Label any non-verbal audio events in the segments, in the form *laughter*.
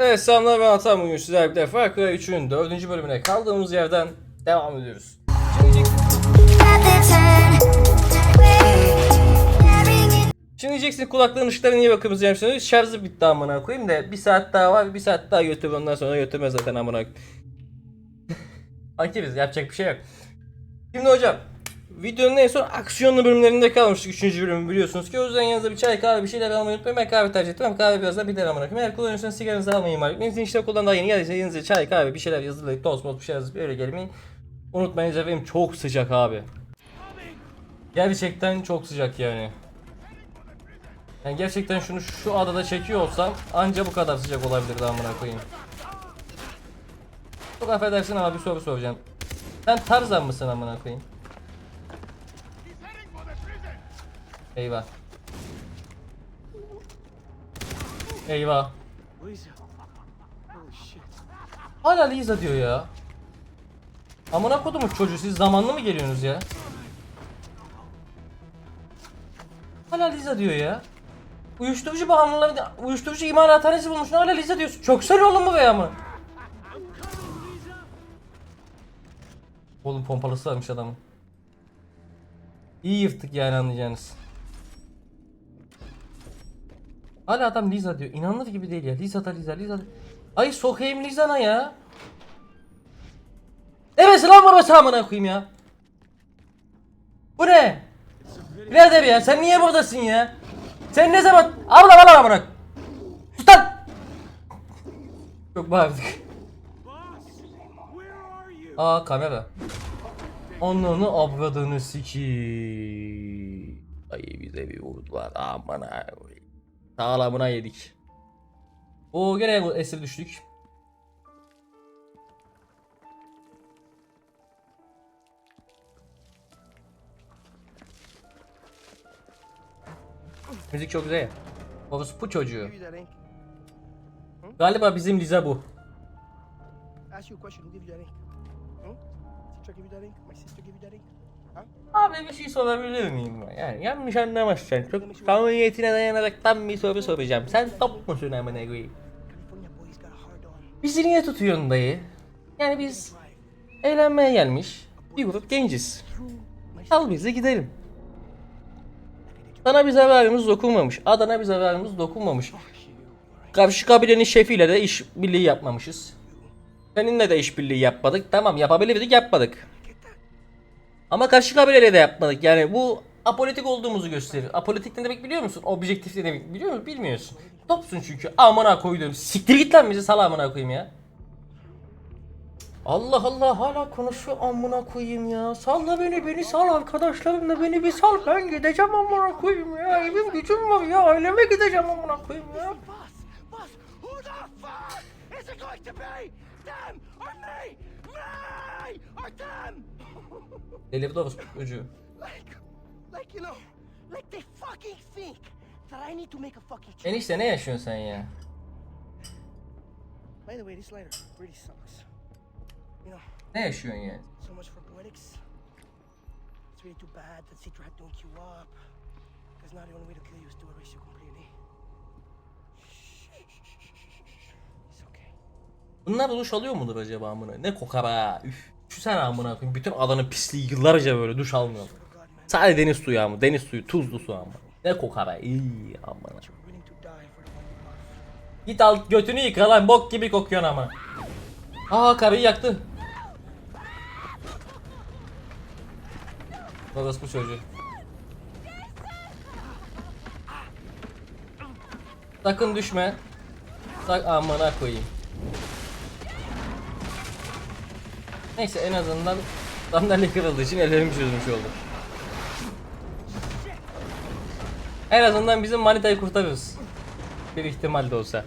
Evet selamlar ben Atan bugün sizlerle birlikte Far Cry 3'ün 4. bölümüne kaldığımız yerden devam ediyoruz. Şimdi diyeceksin kulaklığın ışıkları niye bakımız yapmışsınız? Şarjı bitti amına koyayım da bir saat daha var bir saat daha götür ondan sonra götürmez zaten amına. *laughs* Aktiviz yapacak bir şey yok. Şimdi hocam videonun en son aksiyonlu bölümlerinde kalmıştık 3. bölümü biliyorsunuz ki o yüzden yanınıza bir çay kahve bir şeyler almayı unutmayın ben kahve tercih ettim kahve biraz da bir amına koyayım. Eğer kullanıyorsanız sigaranızı almayı ihmal etmeyin. Sizin işte okuldan daha yeni geldiyseniz yanınıza çay kahve bir şeyler yazılı tost bir şeyler yazıp öyle gelmeyin. Unutmayın efendim çok sıcak abi. Gerçekten çok sıcak yani. Yani gerçekten şunu şu adada çekiyor olsam anca bu kadar sıcak olabilirdi amına koyayım. Çok affedersin ama bir soru soracağım. Sen Tarzan mısın amına koyayım? Eyvah. Eyvah. Hala Lisa diyor ya. Amına kodumun çocuğu siz zamanlı mı geliyorsunuz ya? Hala Lisa diyor ya. Uyuşturucu bağımlıları, uyuşturucu imalathanesi bulmuş. Hala Lisa diyorsun. Çöksene oğlum bu veya mı? Oğlum pompalısı varmış adamın. İyi yırttık yani anlayacağınız. Hala adam Lisa diyor. İnanılır gibi değil ya. Lisa da Lisa, Lisa da... Ay sokayım Lisa'na ya. Evet lan babası amına koyayım ya. Bu ne? Birader ya sen niye buradasın ya? Sen ne zaman? Abla bana amına. Sus lan. Çok bağırdık. Aa kamera. Onunu abradığını siki. Ay bize bir vurdular aman abi. Sağlamına yedik. O gene esir düştük. Müzik çok güzel. Orospu çocuğu. Galiba bizim Liza bu. Ask you a question. Give you that ink? Hmm? Teacher give you that ink? My sister give you that ink? Abi bir şey sorabilir miyim? ben? Yani yanlış anlamazsan çok samimiyetine dayanaraktan bir soru soracağım. Sen top musun amına koyayım? Bizi niye tutuyorsun dayı? Yani biz eğlenmeye gelmiş bir grup genciz. Al bizi gidelim. Sana bir zararımız dokunmamış. Adana bir zararımız dokunmamış. Karşı kabilenin şefiyle de iş birliği yapmamışız. Seninle de iş birliği yapmadık. Tamam yapabilirdik yapmadık. Ama karşı kabileyle de yapmadık. Yani bu apolitik olduğumuzu gösterir. Apolitik ne demek biliyor musun? Objektif ne demek biliyor musun? Bilmiyorsun. Topsun çünkü. Amına koydum. Siktir git lan bizi sal amına koyayım ya. Allah Allah hala konuşuyor amına koyayım ya. Salla beni beni sal arkadaşlarımla beni bir sal ben gideceğim amına koyayım ya. Evim gücüm var ya aileme gideceğim amına koyayım ya. Them or me? Me or them? Delirdi orospu çocuğu. like, like you know, like they fucking think that I need to make a fucking choice. Enişte ne yaşıyorsun sen ya? By the way, this lighter really sucks. You know, Ne yaşıyorsun ya? so much for poetics. It's really too bad that Citra had to you up. Because now the only way to kill you is to erase you completely. It's okay. Bunlar duş alıyor mudur acaba amına? Ne kokar ha? Üf. Sen amına koyayım. Bütün adanın pisliği yıllarca böyle duş almıyor. For God, man, Sadece deniz suyu ama. Deniz suyu tuzlu su ama. Ne kokar ha? İyi amına. Git al götünü yıka lan bok gibi kokuyorsun ama. Aa karıyı yaktı. Babası bu çocuğu. Sakın düşme. Sak amına koyayım. Neyse en azından sandalye kırıldığı için ellerim çözmüş oldu. En azından bizim manitayı kurtarırız. Bir ihtimal de olsa.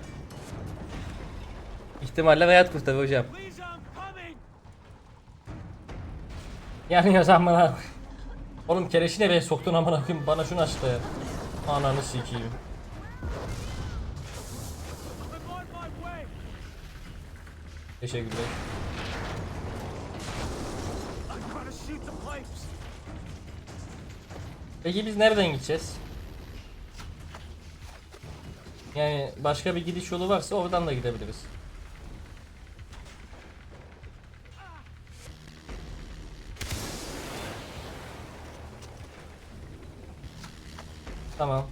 İhtimaller hayat kurtarır hocam. Yanıyor bana. Oğlum keleşi nereye soktun amına koyayım bana şunu açtı. Ananı sikeyim. Teşekkürler. Peki biz nereden gideceğiz? Yani başka bir gidiş yolu varsa oradan da gidebiliriz. Tamam.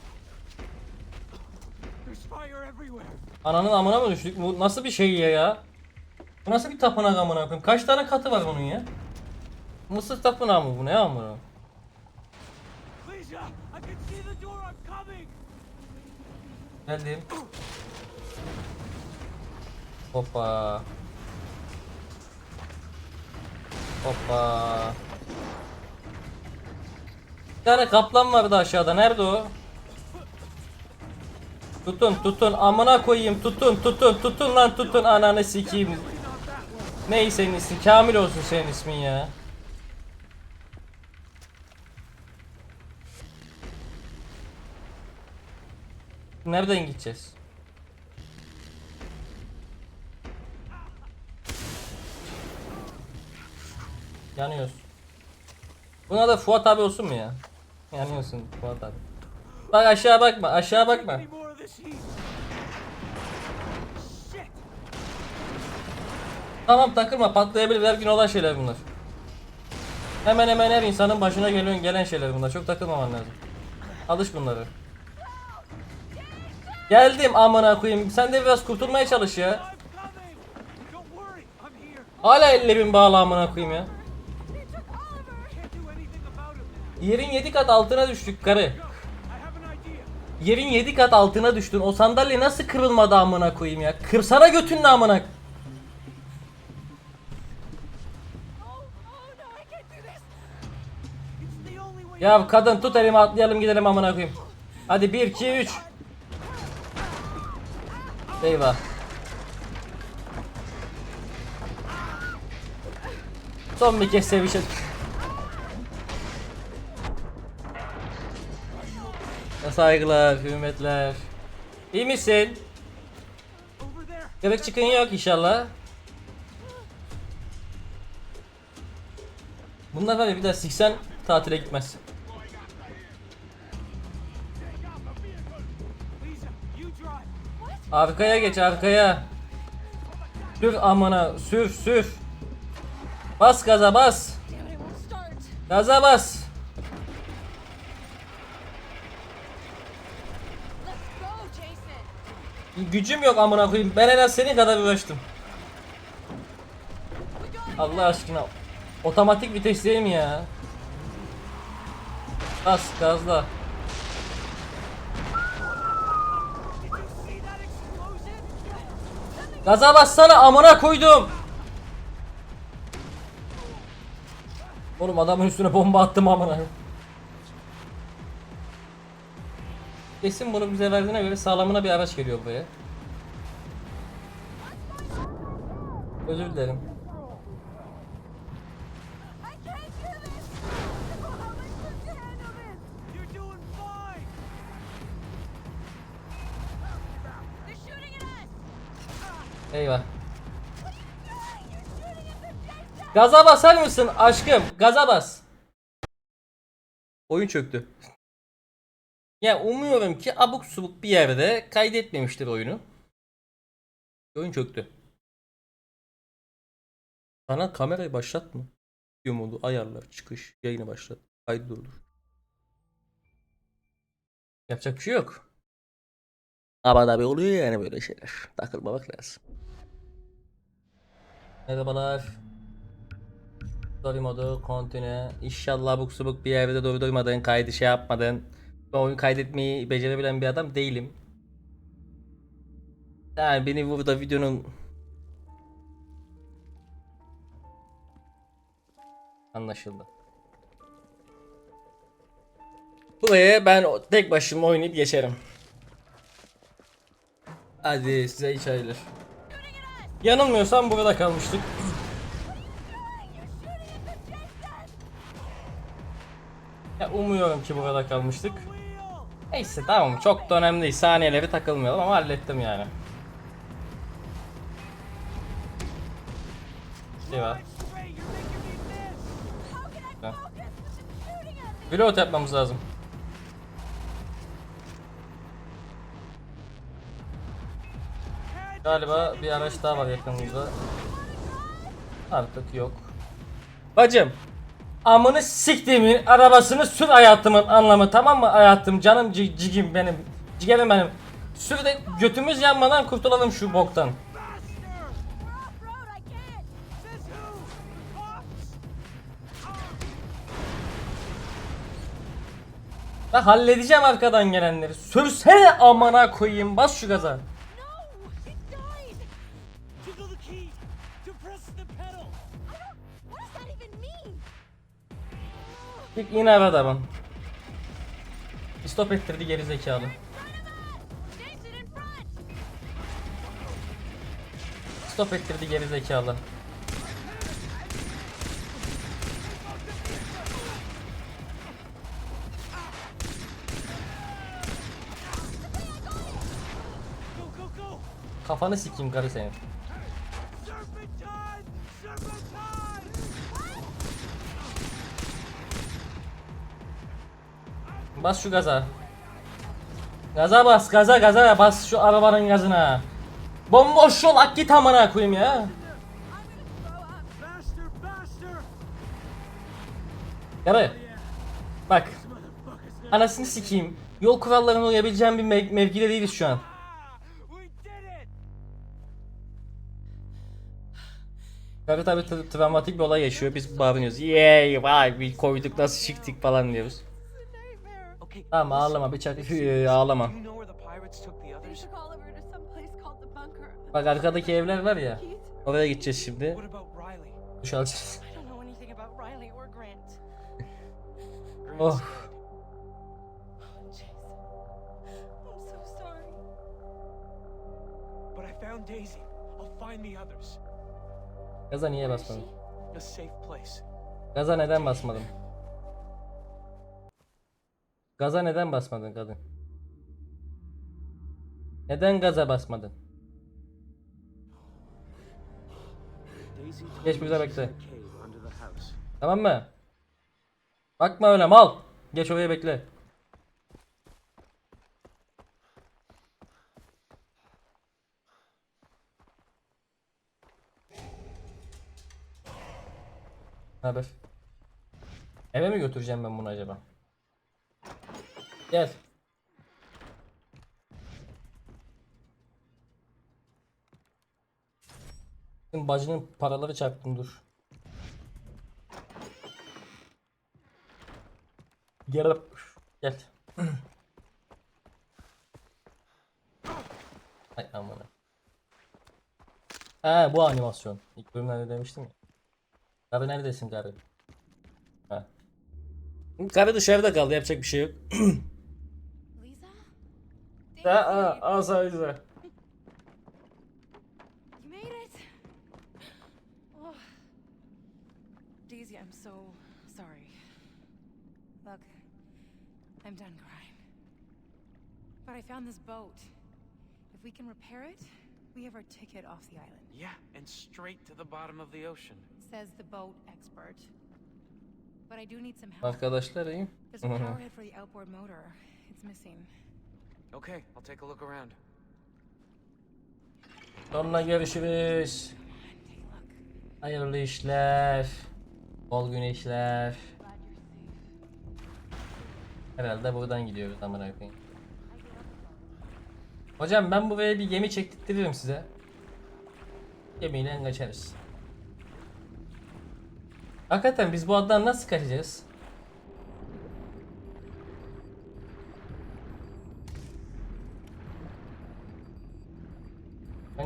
Ananın amına mı düştük? Bu nasıl bir şey ya ya? Bu nasıl bir tapınak amına koyayım? Kaç tane katı var bunun ya? Mısır tapınağı mı bu ne amına? Geldim. Hoppa. Hoppa. Bir tane kaplan vardı aşağıda. Nerede o? Tutun tutun amına koyayım tutun tutun tutun lan tutun ananı sikeyim. Ney senin ismin? Kamil olsun senin ismin ya. Nereden gideceğiz? Yanıyoruz. Buna da Fuat abi olsun mu ya? Yanıyorsun Fuat abi. Bak aşağı bakma, aşağı bakma. Tamam takılma patlayabilir her gün olan şeyler bunlar. Hemen hemen her insanın başına gelen gelen şeyler bunlar. Çok takılmaman lazım. Alış bunları. Geldim amına koyayım. Sen de biraz kurtulmaya çalış ya. Hala ellerin bağlı amına koyayım ya. Yerin 7 kat altına düştük karı. Yerin 7 kat altına düştün. O sandalye nasıl kırılmadı amına koyayım ya? Kırsana götünle amına. Ya kadın tut elimi atlayalım gidelim amına koyayım. Hadi 1 2 3. Eyvah. Son bir kez sevişelim. Saygılar, hürmetler. İyi misin? Göbek çıkın yok inşallah. Bunlar var ya bir daha siksen tatile gitmez. Arkaya geç arkaya. Sür amına sür sür. Bas gaza bas. Gaza bas. Gücüm yok amına koyayım. Ben en az senin kadar uğraştım. Allah aşkına. Otomatik vites değil mi ya? Bas gazla. Gaza bassana amına koydum. Oğlum adamın üstüne bomba attım amına. Kesin bunu bize verdiğine göre sağlamına bir araç geliyor buraya. Özür dilerim. Jason. Gaza basar mısın aşkım? Gaza bas. Oyun çöktü. Ya umuyorum ki abuk subuk bir yerde kaydetmemiştir oyunu. Oyun çöktü. Sana kamerayı başlat mı? Video modu, ayarlar, çıkış, yayını başlat. Kaydı durdur. Yapacak bir şey yok. Ama tabi oluyor yani böyle şeyler. Takılmamak lazım. Merhabalar. Story modu, continue. İnşallah abuk subuk bir yerde doğru duymadın, kaydı şey yapmadın. Ben oyun kaydetmeyi becerebilen bir adam değilim. Yani beni burada videonun Anlaşıldı. Buraya ben tek başıma oynayıp geçerim. Hadi size iyi çaylar. Yanılmıyorsam burada kalmıştık. Ya umuyorum ki burada kalmıştık. Neyse tamam çok da önemli değil. Saniyeleri takılmayalım ama hallettim yani. Şey var. Straight. You're making Galiba bir araç daha var yakınımızda. Artık yok. Bacım. Amını siktiğimin arabasını sür hayatımın anlamı tamam mı hayatım canım ci- cigim benim cigerim benim Sür de götümüz yanmadan kurtulalım şu boktan? Ben halledeceğim arkadan gelenleri Sürsene amına koyayım bas şu gaza İlk yine adamın Stop ettirdi geri zekalı. Stop ettirdi geri zekalı! Kafanı sikeyim karı senin Bas şu gaza Gaza bas gaza gaza bas şu arabanın gazına Bomboş yol ak git amına koyayım ya! Karı Bak. Anasını sikeyim. Yol kurallarına uyabileceğim bir mev- mevkide değiliz şu an. Karı tabi tra- travmatik bir olay yaşıyor. Biz bağırıyoruz. Yey vay bir koyduk nasıl çıktık falan diyoruz. Tamam ağlama bir çak ağlama. Bak arkadaki evler var ya. Oraya gideceğiz şimdi. Duş alacağız. *laughs* Grant's Oh. dead. Jason, I'm so sorry. But Gaza neden basmadın kadın? Neden gaza basmadın? Geç bize bekle. Tamam mı? Bakma öyle mal. Geç oraya bekle. Haber? Eve mi götüreceğim ben bunu acaba? Gel. Şimdi bacının paraları çarptım dur. Gel. Gel. *clears throat* Ay amına. Ha bu animasyon. İlk bölümlerde demiştim ya. Karı neredesin karı? Ha. Karı dışarıda kaldı yapacak bir şey yok. *clears throat* Lisa? Ha Daisy, ha asa Lisa. you made it. Oh. Daisy, I'm so sorry. Look, I'm done crying. But I found this boat. If we can repair it, we have our ticket off the island. Yeah, and straight to the bottom of the ocean. Says the boat expert. But I do need some help. Arkadaşlar iyi. There's a power head for the outboard motor. It's missing. Okay, I'll take a look around. Sonra görüşürüz. Hayırlı işler. Bol güneşler. Herhalde buradan gidiyoruz amına koyayım. Hocam ben buraya bir gemi çektirtirim size. Gemiyle kaçarız. Hakikaten biz bu adadan nasıl kaçacağız?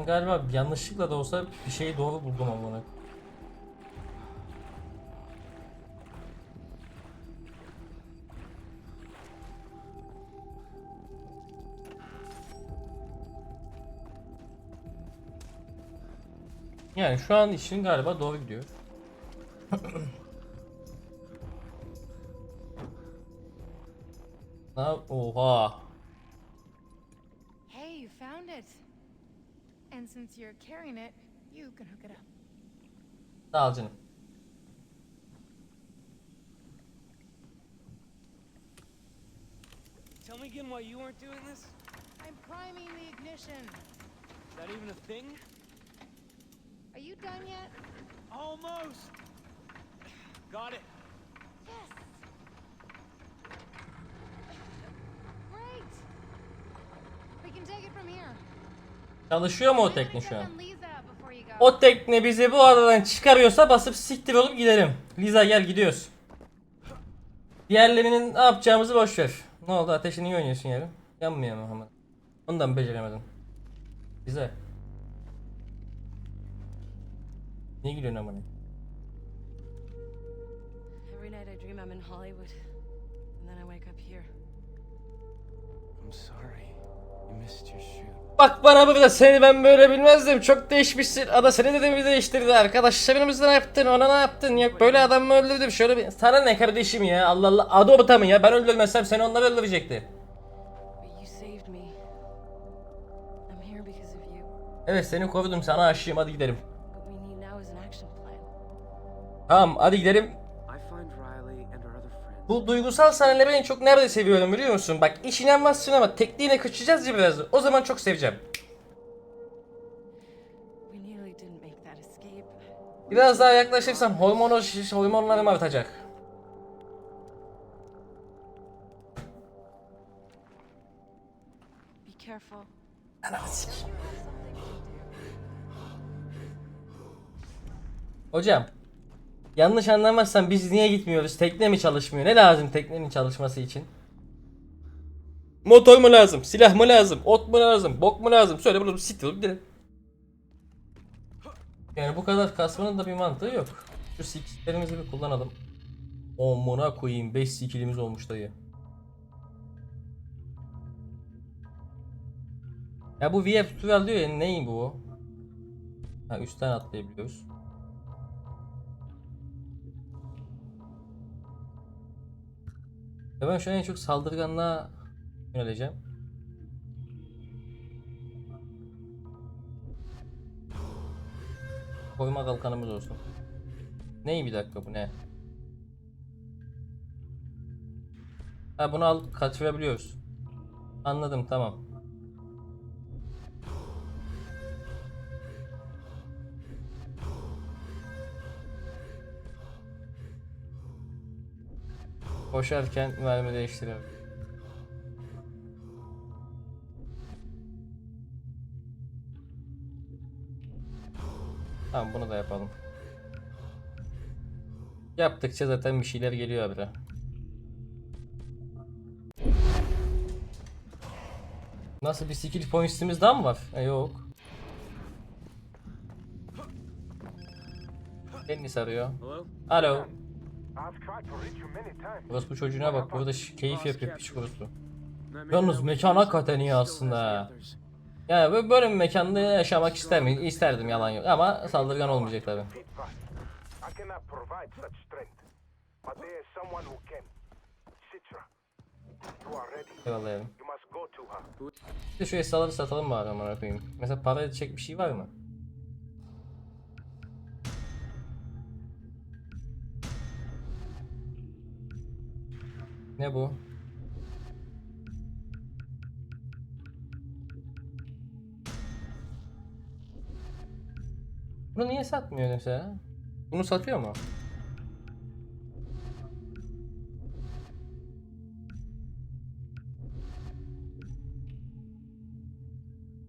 Galiba yanlışlıkla da olsa bir şeyi doğru buldum amına. Yani şu an işin galiba doğru gidiyor. *coughs* Ha, oha. Since you're carrying it, you can hook it up. Sağ ol canım. Tell me again why you weren't doing this? I'm priming the ignition. Is that even a thing? Are you done yet? Almost. Got it. Yes. Great. We can take it from here. Çalışıyor mu o tekne şu an? O tekne bizi bu adadan çıkarıyorsa basıp siktir olup gidelim. Liza gel gidiyoruz. Diğerlerinin ne yapacağımızı boş ver. Ne oldu ateşini iyi oynuyorsun yarın. Yanmıyor mu hemen? Onu da mı beceremedin? Liza. Niye gülüyorsun amına? Every night I dream I'm in Hollywood, and then I wake up here. I'm sorry. You missed your. Bak bana burada seni ben böyle bilmezdim. Çok değişmişsin. Ada seni de mi değiştirdi? Arkadaşlarımızla ne yaptın? Ona ne yaptın? Yok böyle adam mı öldürdüm? Şöyle bir... Sana ne kardeşim ya? Allah Allah. Adı orta mı ya? Ben öldürmezsem seni onlar öldürecekti. Evet seni korudum. Sana aşığım. Hadi gidelim. Tamam hadi gidelim. Bu duygusal sahneleri en çok nerede seviyorum biliyor musun? Bak iş inanmazsın ama tekniğine kaçacağız ya biraz. O zaman çok seveceğim. Biraz daha yaklaşırsam hormonu, hormonlarım artacak. Hocam. Yanlış anlamazsan biz niye gitmiyoruz? Tekne mi çalışmıyor? Ne lazım teknenin çalışması için? Motor mu lazım? Silah mı lazım? Ot mu lazım? Bok mu lazım? Söyle bunu siktir olup gidelim. Yani bu kadar kasmanın da bir mantığı yok. Şu siklerimizi bir kullanalım. Omuna koyayım 5 skillimiz olmuş dayı. Ya bu VF tutorial diyor ya ney bu? Ha üstten atlayabiliyoruz. Ya ben şu an en çok saldırganlığa yöneleceğim. Koyma kalkanımız olsun. Ney bir dakika bu ne? Ha bunu al kaçırabiliyoruz. Anladım tamam. Koşarken mermi değiştiriyorum. Tamam bunu da yapalım. Yaptıkça zaten bir şeyler geliyor abi. Nasıl bir skill points'imiz daha mı var? E, yok. Beni sarıyor. Alo. Burası bu çocuğuna bak burada keyif yapıyor piç Yalnız mekan hakikaten iyi aslında. Yani böyle- bir mekanda yaşamak isterdim, isterdim yalan yok ama saldırgan olmayacak tabi. Eyvallah her. Bir de şu eşyaları satalım bari amına koyayım. Mesela para edecek bir şey var mı? Ne bu? Bunu niye satmıyor mesela? Bunu satıyor mu?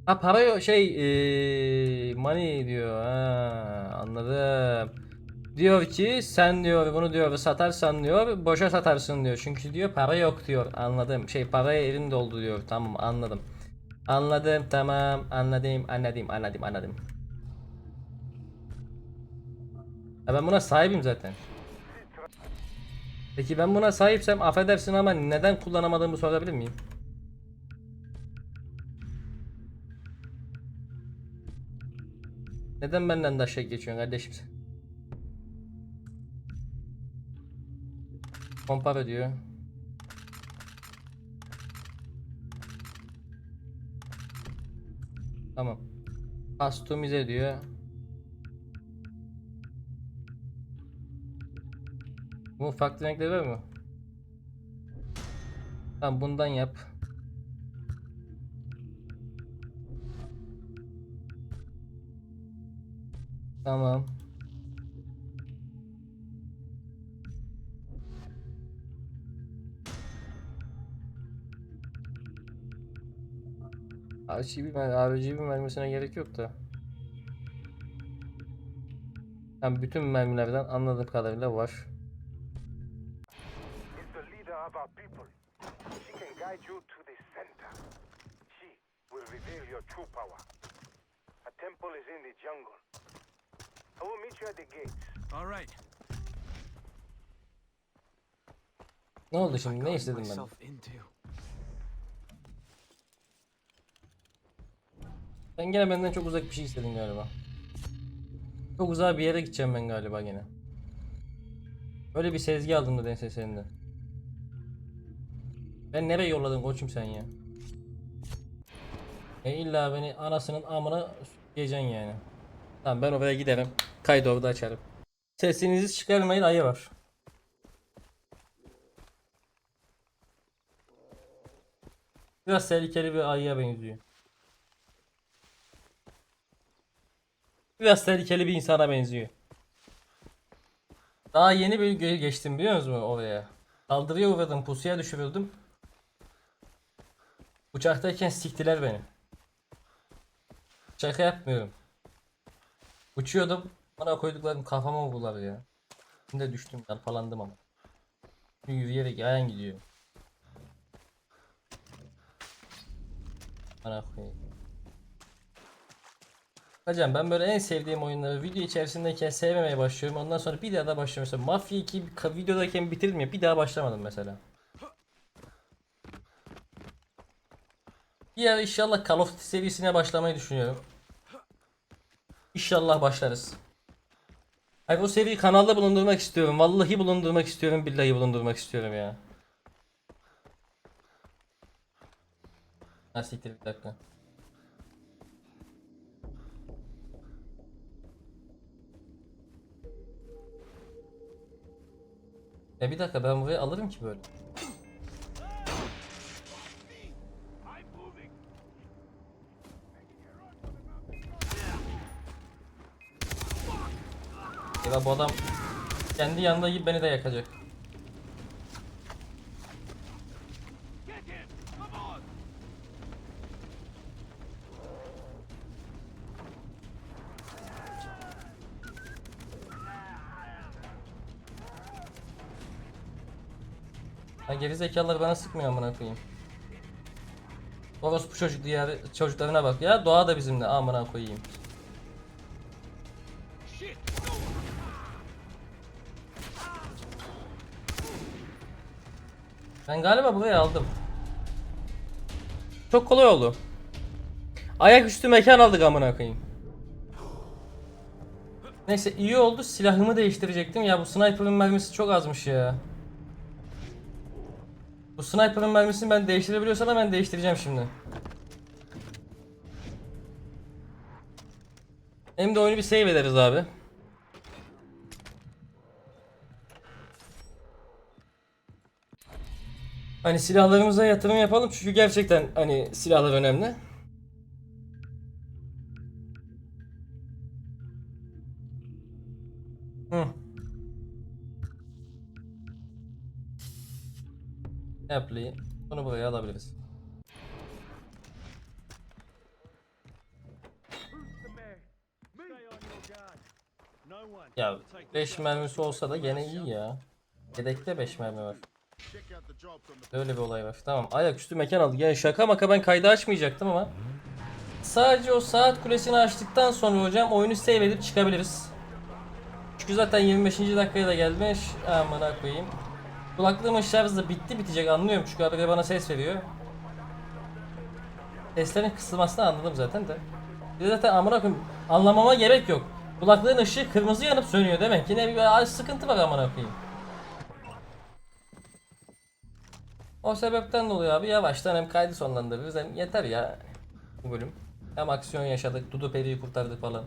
Ha para şey eee, money diyor ha anladım. Diyor ki sen diyor bunu diyor satarsan diyor boşa satarsın diyor. Çünkü diyor para yok diyor anladım. Şey paraya elin doldu diyor tamam anladım. Anladım tamam anladım anladım anladım anladım. Ya ben buna sahibim zaten. Peki ben buna sahipsem affedersin ama neden kullanamadığımı sorabilir miyim? Neden benden de aşağı geçiyorsun kardeşim sen? Kompar diyor. Tamam. Customize diyor. Bu farklı renkleri var mı? Tamam bundan yap. Tamam. RGB, RGB mermisine gerek yok da. Yani bütün mermilerden anladığım kadarıyla var. is the leader of our people. Sen gene benden çok uzak bir şey istedin galiba. Çok uzağa bir yere gideceğim ben galiba gene. Öyle bir sezgi aldım da dense seninle. Ben nereye yolladın koçum sen ya? E illa beni anasının amına diyeceksin yani. Tamam ben oraya giderim. Kaydı orada açarım. Sesinizi çıkarmayın ayı var. Biraz tehlikeli bir ayıya benziyor. Biraz tehlikeli bir insana benziyor. Daha yeni bir gö- geçtim biliyor musunuz oraya? Saldırıya uğradım, pusuya düşürüldüm. Uçaktayken siktiler beni. Şaka yapmıyorum. Uçuyordum, bana koyduklarım kafama vurdular ya. Şimdi düştüm, yalpalandım ama. Şimdi yürüyerek yayan gidiyor. Bana koyayım. Hocam ben böyle en sevdiğim oyunları video içerisindeyken sevmemeye başlıyorum. Ondan sonra bir daha da başlıyorum. Mesela Mafya 2 ka- videodayken bitirmiyor. Bir daha başlamadım mesela. Ara inşallah Call of Duty serisine başlamayı düşünüyorum. İnşallah başlarız. Hayır o seriyi kanalda bulundurmak istiyorum. Vallahi bulundurmak istiyorum. Billahi bulundurmak istiyorum ya. Ha siktir bir dakika. Ya bir dakika ben burayı alırım ki böyle. Ya bu adam kendi yanında yiyip beni de yakacak. Geri zekalar bana sıkmıyor amına koyayım. Orospu çocuk diğer çocuklarına bak ya doğa da bizimle amına koyayım. Ben galiba burayı aldım. Çok kolay oldu. Ayaküstü mekan aldık amına koyayım. Neyse iyi oldu silahımı değiştirecektim ya bu sniper'ın mermisi çok azmış ya. Bu sniper'ın mermisini ben değiştirebiliyorsam hemen değiştireceğim şimdi. Hem de oyunu bir save ederiz abi. Hani silahlarımıza yatırım yapalım çünkü gerçekten hani silahlar önemli. Apple'i bunu buraya alabiliriz. Ya 5 mermisi olsa da gene iyi ya. Yedekte 5 mermi var. Öyle bir olay var. Tamam ayaküstü mekan aldık. Yani şaka maka ben kaydı açmayacaktım ama. Sadece o saat kulesini açtıktan sonra hocam oyunu save edip çıkabiliriz. Çünkü zaten 25. dakikaya da gelmiş. Amına koyayım. Kulaklığımın şarjı da bitti bitecek anlıyorum çünkü habire bana ses veriyor. Seslerin kısılmasını anladım zaten de. Bir de zaten amına koyayım anlamama gerek yok. Kulaklığın ışığı kırmızı yanıp sönüyor demek. Yine bir sıkıntı var amına koyayım. O sebepten dolayı abi yavaştan hem kaydı sonlandırırız hem yeter ya bu bölüm. Hem aksiyon yaşadık, Dudu Peri'yi kurtardık falan.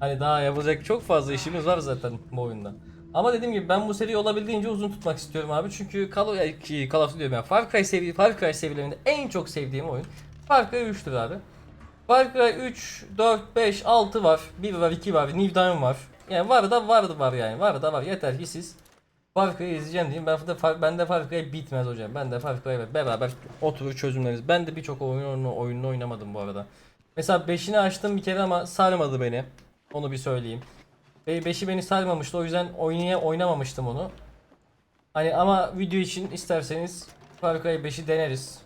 Hani daha yapacak çok fazla işimiz var zaten bu oyunda. Ama dediğim gibi ben bu seriyi olabildiğince uzun tutmak istiyorum abi. Çünkü Call of, Call of Duty diyorum ya. Far Cry, sevi Far Cry seviyelerinde en çok sevdiğim oyun Far Cry 3'tür abi. Far Cry 3, 4, 5, 6 var. 1 var, 2 var, New Dawn var. Yani var da var var yani. Var da var. Yeter ki siz Far Cry'ı izleyeceğim diyeyim. Ben de Far, ben de Far Cry bitmez hocam. Ben de Far Cry'le beraber oturur çözümleriz. Ben de birçok oyunu, oyununu oynamadım bu arada. Mesela 5'ini açtım bir kere ama sarmadı beni. Onu bir söyleyeyim. Ve 5'i beni sarmamıştı. O yüzden oynaya oynamamıştım onu. Hani ama video için isterseniz Far Cry 5'i deneriz.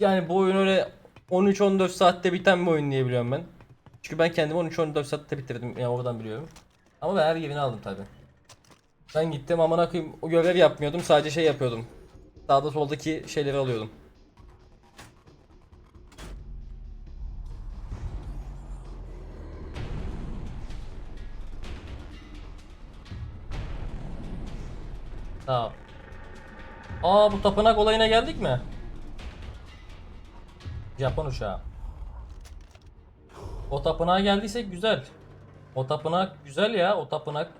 Yani bu oyun öyle 13-14 saatte biten bir oyun diye biliyorum ben. Çünkü ben kendimi 13-14 saatte bitirdim. Yani oradan biliyorum. Ama ben her yerini aldım tabi. Ben gittim amına koyayım o görev yapmıyordum. Sadece şey yapıyordum. Sağda soldaki şeyleri alıyordum. Tamam. Aa bu tapınak olayına geldik mi? Japon uçağı. O tapınağa geldiysek güzel. O tapınak güzel ya o tapınak.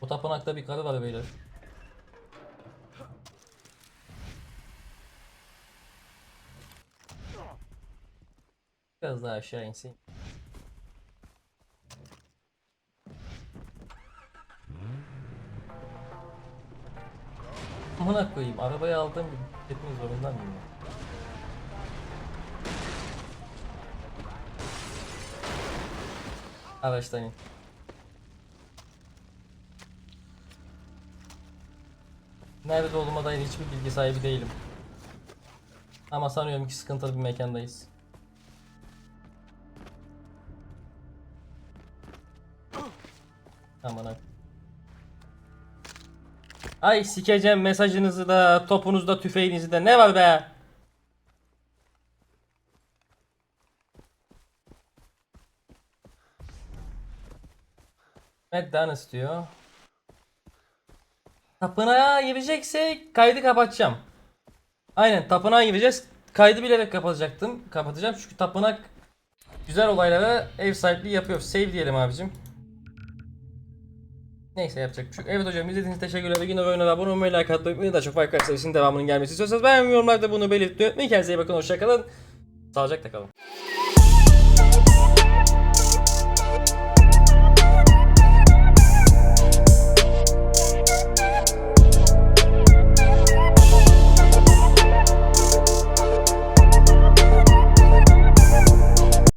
O tapınakta bir karı var beyler. Biraz daha aşağı insin. Amına koyayım arabayı aldığım gibi gitmek zorunda mıyım? Araçtan in. Nerede olduğuma dair hiçbir bilgi sahibi değilim. Ama sanıyorum ki sıkıntılı bir mekandayız. Aman. Ay sikeceğim mesajınızı da, topunuzda, tüfeğinizi de. Ne var be? Meddan istiyor. Tapınağa gireceksek kaydı kapatacağım. Aynen tapınağa gireceğiz. Kaydı bilerek kapatacaktım. Kapatacağım çünkü tapınak güzel olaylara ev sahipliği yapıyor. Save diyelim abicim. Neyse yapacak bir şey. Evet hocam izlediğiniz için teşekkürler. Yine oyuna abone olmayı, like atmayı unutmayın. Daha çok Far Cry serisinin devamının gelmesi istiyorsanız ben yorumlarda bunu belirtmeyi unutmayın. Kendinize iyi bakın. Hoşçakalın. Sağlıcakla kalın.